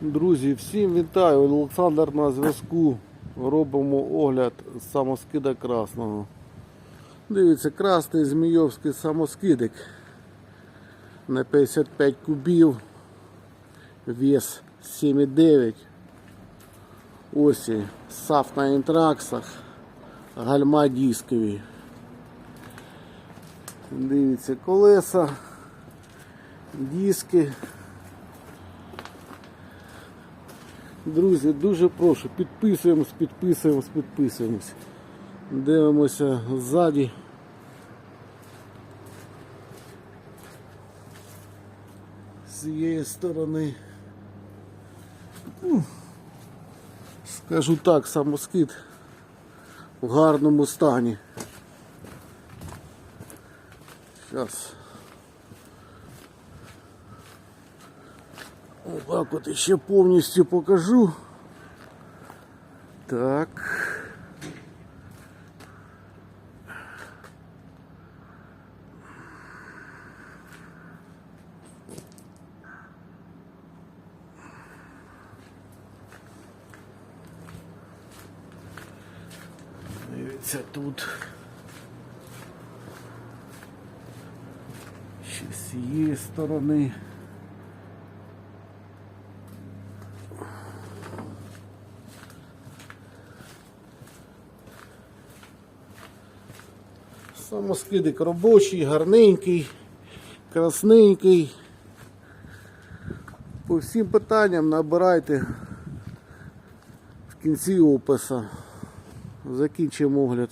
Друзі, всім вітаю! Олександр на зв'язку. Робимо огляд самоскида красного. Дивіться, красний змійовський самоскидик на 55 кубів, вес 7,9. Осі саф на інтраксах, гальма дискові. Дивіться, колеса, диски. Друзі, дуже прошу, підписуємось, підписуємось, підписуємось. Дивимося ззаді. З цієї сторони. Ну, Скажу так, самоскид в гарному стані. Зараз. Отак от ще повністю покажу. Так. Дивіться тут. Ще з цієї сторони. Самоскидик робочий, гарненький, красненький. По всім питанням набирайте в кінці опису. Закінчимо огляд.